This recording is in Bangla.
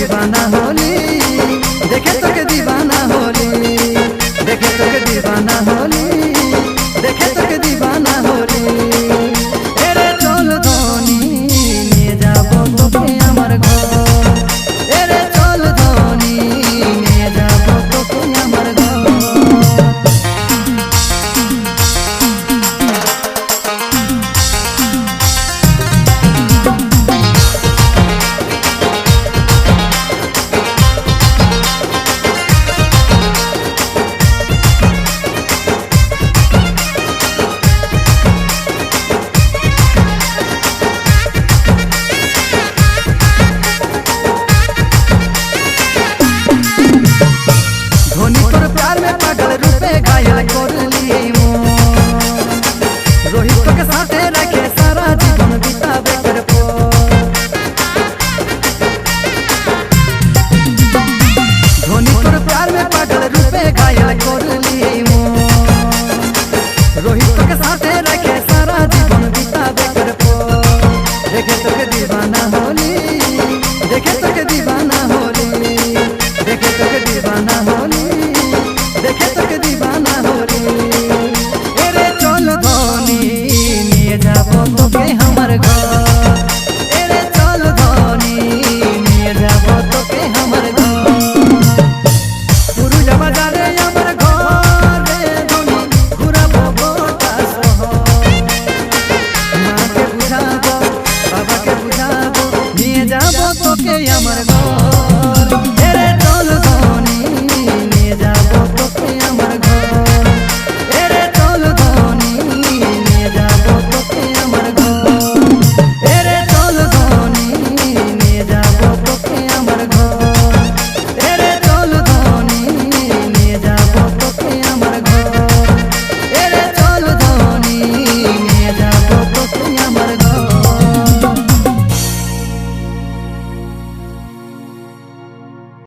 দিবানা হলে দিবানা হলি আমার ঘর।